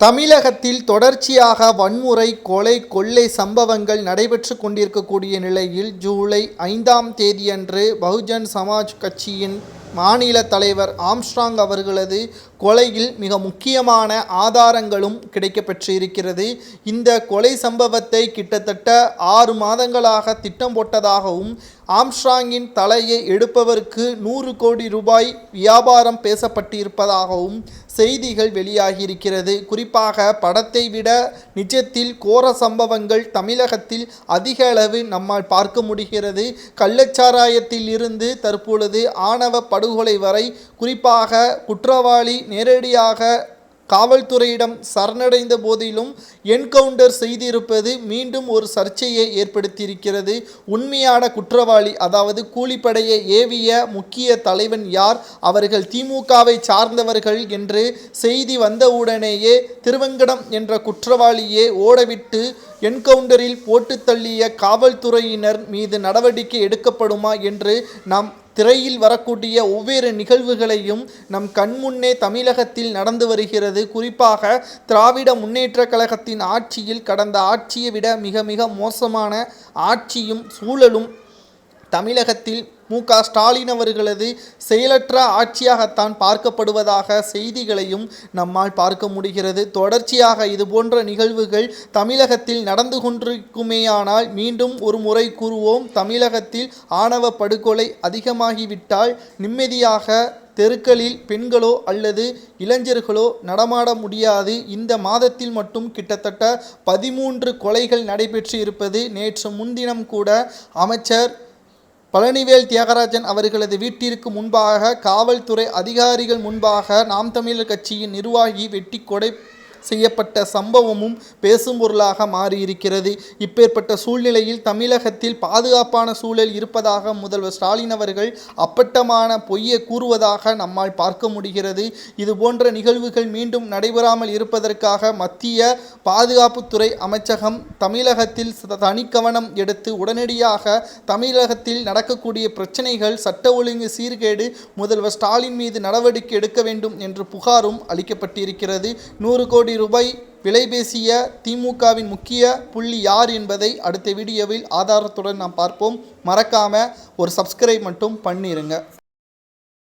தமிழகத்தில் தொடர்ச்சியாக வன்முறை கொலை கொள்ளை சம்பவங்கள் நடைபெற்று கொண்டிருக்கக்கூடிய நிலையில் ஜூலை ஐந்தாம் தேதியன்று பகுஜன் சமாஜ் கட்சியின் மாநில தலைவர் ஆம்ஸ்ட்ராங் அவர்களது கொலையில் மிக முக்கியமான ஆதாரங்களும் கிடைக்கப்பெற்று இருக்கிறது இந்த கொலை சம்பவத்தை கிட்டத்தட்ட ஆறு மாதங்களாக திட்டம் போட்டதாகவும் ஆம்ஸ்ட்ராங்கின் தலையை எடுப்பவருக்கு நூறு கோடி ரூபாய் வியாபாரம் பேசப்பட்டிருப்பதாகவும் செய்திகள் வெளியாகியிருக்கிறது. குறிப்பாக படத்தை விட நிஜத்தில் கோர சம்பவங்கள் தமிழகத்தில் அதிக அளவு நம்மால் பார்க்க முடிகிறது. கள்ளச்சாராயத்தில் இருந்து தற்பொழுது ஆணவ படுகொலை வரை குறிப்பாக குற்றவாளி நேரடியாக காவல்துறையிடம் சரணடைந்த போதிலும் என்கவுண்டர் செய்திருப்பது மீண்டும் ஒரு சர்ச்சையை ஏற்படுத்தியிருக்கிறது. உண்மையான குற்றவாளி அதாவது கூலிப்படையை ஏவிய முக்கிய தலைவன் யார்? அவர்கள் திமுகவை சார்ந்தவர்கள் என்று செய்தி வந்தவுடனேயே திருவங்கடம் என்ற குற்றவாளியே ஓடவிட்டு என்கவுண்டரில் போட்டு தள்ளிய காவல்துறையினர் மீது நடவடிக்கை எடுக்கப்படுமா என்று நாம் திரையில் வரக்கூடிய ஒவ்வொரு நிகழ்வுகளையும் நம் கண்முன்னே தமிழகத்தில் நடந்து வருகிறது. குறிப்பாக திராவிட முன்னேற்ற கழகத்தின் ஆட்சியில் கடந்த ஆட்சியை விட மிக மிக மோசமான ஆட்சியும் சூழலும் தமிழகத்தில் மு க. ஸ்டாலின் அவர்களது செயலற்ற ஆட்சியாகத்தான் பார்க்கப்படுவதாக செய்திகளையும் நம்மால் பார்க்க முடிகிறது. தொடர்ச்சியாக இதுபோன்ற நிகழ்வுகள் தமிழகத்தில் நடந்து கொண்டிருக்குமேயானால் மீண்டும் ஒரு முறை கூறுவோம். தமிழகத்தில் ஆணவ படுகொலை அதிகமாகிவிட்டால் நிம்மதியாக தெருக்களில் பெண்களோ அல்லது இளைஞர்களோ நடமாட முடியாது. இந்த மாதத்தில் மட்டும் கிட்டத்தட்ட பதிமூன்று கொலைகள் நடைபெற்று இருப்பது நேற்று முன்தினம் கூட அமைச்சர் பழனிவேல் தியாகராஜன் அவர்களது வீட்டிற்கு முன்பாக காவல்துறை அதிகாரிகள் முன்பாக நாம் தமிழர் கட்சியின் நிர்வாகி வெட்டி கொடை செய்யப்பட்ட சம்பவமும் பேசும் பொருளாக மாறியிருக்கிறது. இப்பேற்பட்ட சூழ்நிலையில் தமிழகத்தில் பாதுகாப்பான சூழல் இருப்பதாக முதல்வர் ஸ்டாலின் அவர்கள் அப்பட்டமான பொய்யை கூறுவதாக நம்மால் பார்க்க முடிகிறது. இது போன்ற நிகழ்வுகள் மீண்டும் நடைபெறாமல் இருப்பதற்காக மத்திய பாதுகாப்புத்துறை அமைச்சகம் தமிழகத்தில் தனி தனிக்கவனம் எடுத்து உடனடியாக தமிழகத்தில் நடக்கக்கூடிய பிரச்சனைகள் சட்ட ஒழுங்கு சீர்கேடு முதல்வர் ஸ்டாலின் மீது நடவடிக்கை எடுக்க வேண்டும் என்று புகாரும் அளிக்கப்பட்டிருக்கிறது. நூறு கோடி ரூபாய் விலை பேசிய திமுகவின் முக்கிய புள்ளி யார் என்பதை அடுத்த வீடியோவில் ஆதாரத்துடன் நாம் பார்ப்போம். மறக்காம ஒரு சப்ஸ்கிரைப் மட்டும் பண்ணிருங்க.